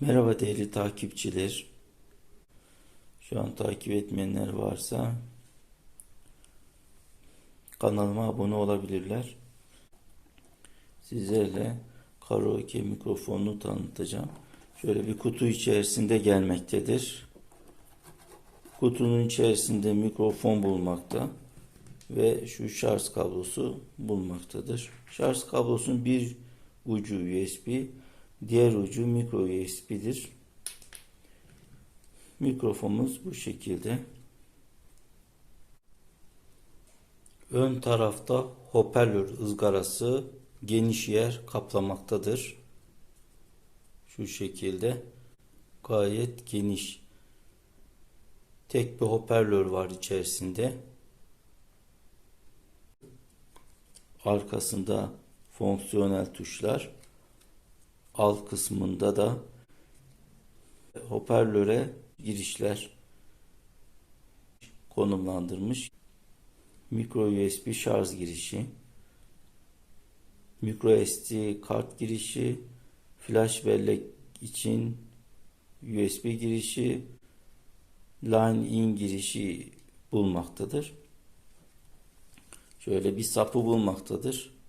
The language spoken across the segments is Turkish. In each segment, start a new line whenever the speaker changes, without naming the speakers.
Merhaba değerli takipçiler. Şu an takip etmeyenler varsa kanalıma abone olabilirler. Sizlerle karaoke mikrofonunu tanıtacağım. Şöyle bir kutu içerisinde gelmektedir. Kutunun içerisinde mikrofon bulmakta ve şu şarj kablosu bulmaktadır. Şarj kablosunun bir ucu USB, diğer ucu micro USB'dir. Mikrofonumuz bu şekilde. Ön tarafta hoparlör ızgarası geniş yer kaplamaktadır. Şu şekilde gayet geniş. Tek bir hoparlör var içerisinde. Arkasında fonksiyonel tuşlar. Alt kısmında da hoparlöre girişler konumlandırmış. Micro USB şarj girişi, micro SD kart girişi, flash bellek için USB girişi, line in girişi bulmaktadır. Şöyle bir sapı bulmaktadır.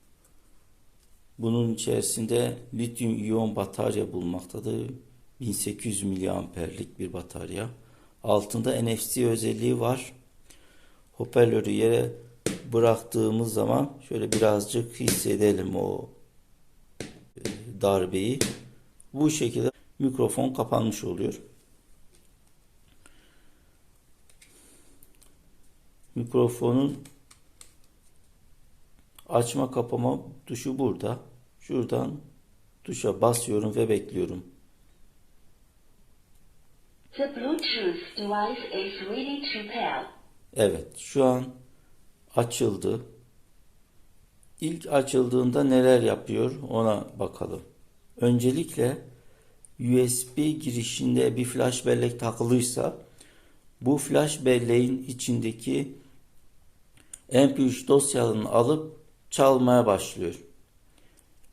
Bunun içerisinde lityum iyon batarya bulmaktadır. 1800 miliamperlik bir batarya. Altında NFC özelliği var. Hoparlörü yere bıraktığımız zaman şöyle birazcık hissedelim o e, darbeyi. Bu şekilde mikrofon kapanmış oluyor. Mikrofonun açma kapama tuşu burada. Şuradan tuşa basıyorum ve bekliyorum.
The Bluetooth device is ready to pair.
Evet, şu an açıldı. İlk açıldığında neler yapıyor ona bakalım. Öncelikle USB girişinde bir flash bellek takılıysa bu flash belleğin içindeki MP3 dosyalarını alıp çalmaya başlıyor.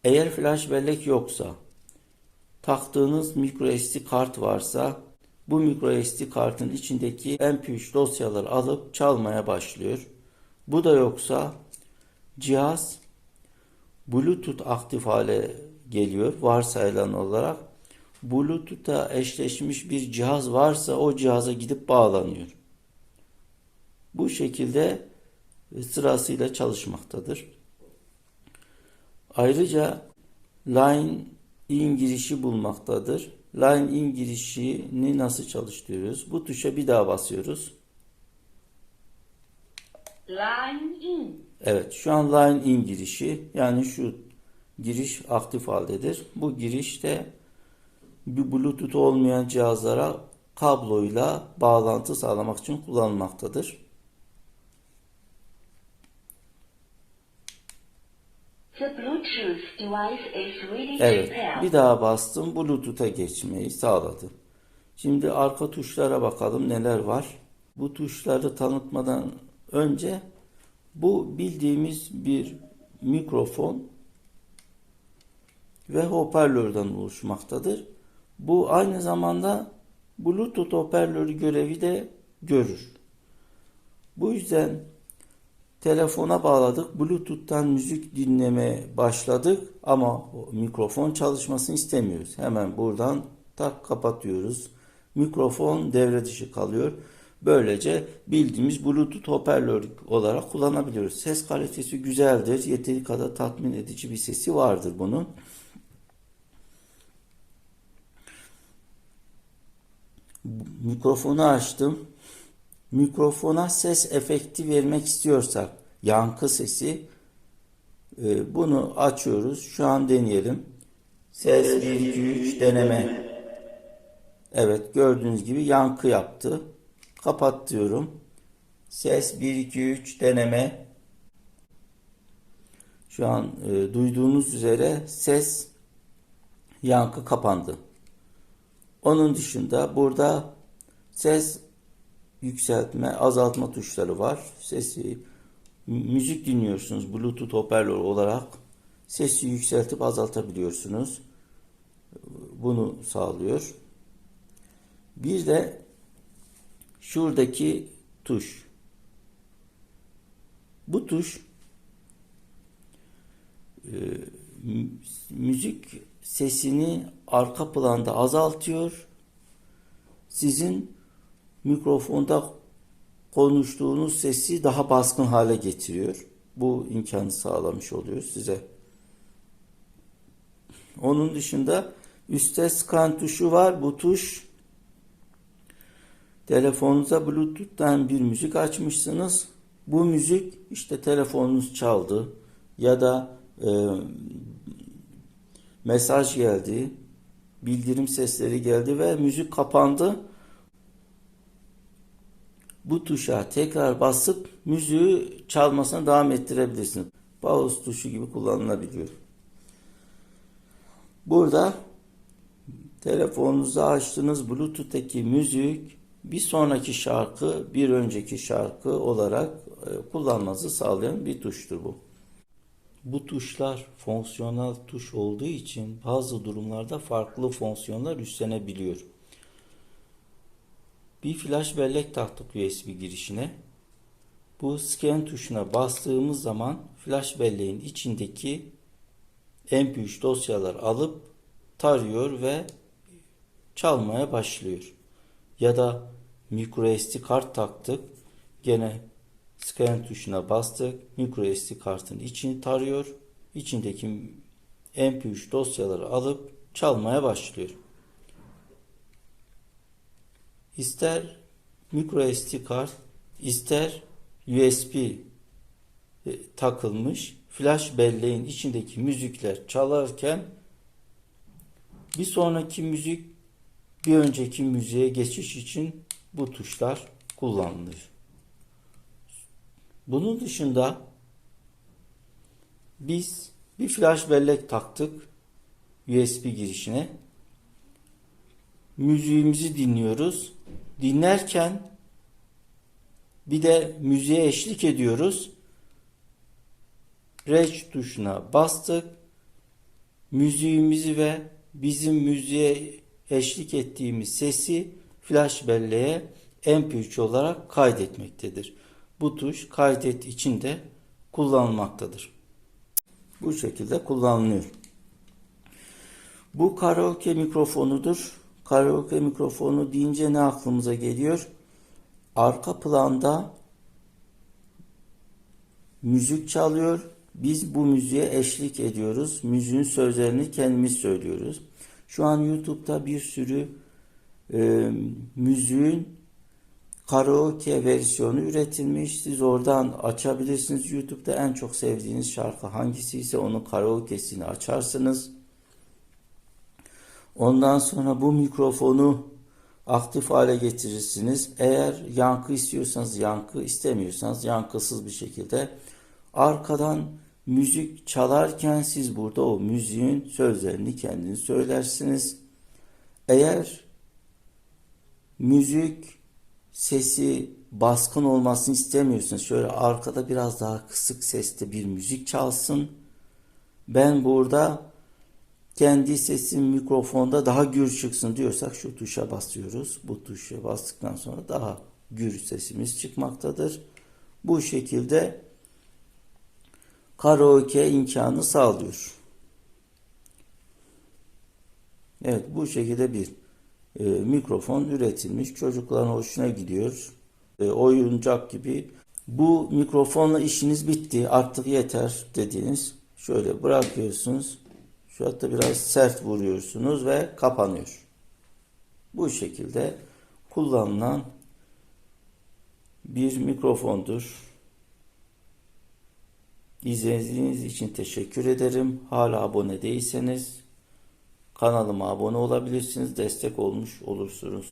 Eğer flash bellek yoksa taktığınız micro SD kart varsa bu micro SD kartın içindeki MP3 dosyaları alıp çalmaya başlıyor. Bu da yoksa cihaz Bluetooth aktif hale geliyor varsayılan olarak. Bluetooth'a eşleşmiş bir cihaz varsa o cihaza gidip bağlanıyor. Bu şekilde sırasıyla çalışmaktadır. Ayrıca line in girişi bulmaktadır. Line in girişini nasıl çalıştırıyoruz? Bu tuşa bir daha basıyoruz.
Line in.
Evet şu an line in girişi yani şu giriş aktif haldedir. Bu girişte bir bluetooth olmayan cihazlara kabloyla bağlantı sağlamak için kullanılmaktadır.
The Bluetooth device is ready to
Evet bir daha bastım bluetooth'a geçmeyi sağladı. Şimdi arka tuşlara bakalım neler var. Bu tuşları tanıtmadan önce bu bildiğimiz bir mikrofon ve hoparlörden oluşmaktadır. Bu aynı zamanda Bluetooth hoparlörü görevi de görür. Bu yüzden telefona bağladık. Bluetooth'tan müzik dinlemeye başladık ama mikrofon çalışmasını istemiyoruz. Hemen buradan tak kapatıyoruz. Mikrofon devre dışı kalıyor. Böylece bildiğimiz Bluetooth hoparlör olarak kullanabiliyoruz. Ses kalitesi güzeldir. Yeteri kadar tatmin edici bir sesi vardır bunun. Mikrofonu açtım. Mikrofona ses efekti vermek istiyorsak yankı sesi e, bunu açıyoruz. Şu an deneyelim. Ses 1 2 3 deneme. Evet gördüğünüz gibi yankı yaptı. Kapat diyorum. Ses 1 2 3 deneme. Şu an e, duyduğunuz üzere ses yankı kapandı. Onun dışında burada ses yükseltme, azaltma tuşları var. Sesi müzik dinliyorsunuz Bluetooth hoparlör olarak. Sesi yükseltip azaltabiliyorsunuz. bunu sağlıyor. Bir de şuradaki tuş. Bu tuş e, mü- müzik sesini arka planda azaltıyor. Sizin mikrofonda konuştuğunuz sesi daha baskın hale getiriyor. Bu imkanı sağlamış oluyor size. Onun dışında üstte scan tuşu var. Bu tuş telefonunuza Bluetooth'tan bir müzik açmışsınız. Bu müzik işte telefonunuz çaldı ya da e, mesaj geldi, bildirim sesleri geldi ve müzik kapandı. Bu tuşa tekrar basıp müziği çalmasına devam ettirebilirsiniz. Pause tuşu gibi kullanılabiliyor. Burada telefonunuza açtığınız Bluetooth'taki müzik bir sonraki şarkı bir önceki şarkı olarak e, kullanmanızı sağlayan bir tuştur bu. Bu tuşlar fonksiyonel tuş olduğu için bazı durumlarda farklı fonksiyonlar üstlenebiliyor. Bir flash bellek taktık USB girişine. Bu scan tuşuna bastığımız zaman flash belleğin içindeki MP3 dosyalar alıp tarıyor ve çalmaya başlıyor. Ya da microSD kart taktık. Gene scan tuşuna bastık. MicroSD kartın içini tarıyor. İçindeki MP3 dosyaları alıp çalmaya başlıyor. İster microSD kart, ister USB e, takılmış flash belleğin içindeki müzikler çalarken bir sonraki müzik bir önceki müziğe geçiş için bu tuşlar kullanılır. Bunun dışında biz bir flash bellek taktık USB girişine. Müziğimizi dinliyoruz. Dinlerken bir de müziğe eşlik ediyoruz. Rec tuşuna bastık. Müziğimizi ve bizim müziğe eşlik ettiğimiz sesi flash belleğe MP3 olarak kaydetmektedir. Bu tuş kaydet için de kullanılmaktadır. Bu şekilde kullanılıyor. Bu karaoke mikrofonudur. Karaoke mikrofonu deyince ne aklımıza geliyor? Arka planda müzik çalıyor. Biz bu müziğe eşlik ediyoruz. Müziğin sözlerini kendimiz söylüyoruz. Şu an YouTube'da bir sürü e, müziğin karaoke versiyonu üretilmiş. Siz oradan açabilirsiniz. YouTube'da en çok sevdiğiniz şarkı hangisi ise onun karaoke'sini açarsınız. Ondan sonra bu mikrofonu aktif hale getirirsiniz. Eğer yankı istiyorsanız yankı, istemiyorsanız yankısız bir şekilde arkadan müzik çalarken siz burada o müziğin sözlerini kendiniz söylersiniz. Eğer müzik sesi baskın olmasını istemiyorsunuz. Şöyle arkada biraz daha kısık sesli bir müzik çalsın. Ben burada kendi sesim mikrofonda daha gür çıksın diyorsak şu tuşa basıyoruz. Bu tuşa bastıktan sonra daha gür sesimiz çıkmaktadır. Bu şekilde karaoke imkanı sağlıyor. Evet bu şekilde bir e, mikrofon üretilmiş. Çocukların hoşuna gidiyor. E, oyuncak gibi. Bu mikrofonla işiniz bitti. Artık yeter dediğiniz şöyle bırakıyorsunuz. Şu hatta biraz sert vuruyorsunuz ve kapanıyor. Bu şekilde kullanılan bir mikrofondur. İzlediğiniz için teşekkür ederim. Hala abone değilseniz kanalıma abone olabilirsiniz. Destek olmuş olursunuz.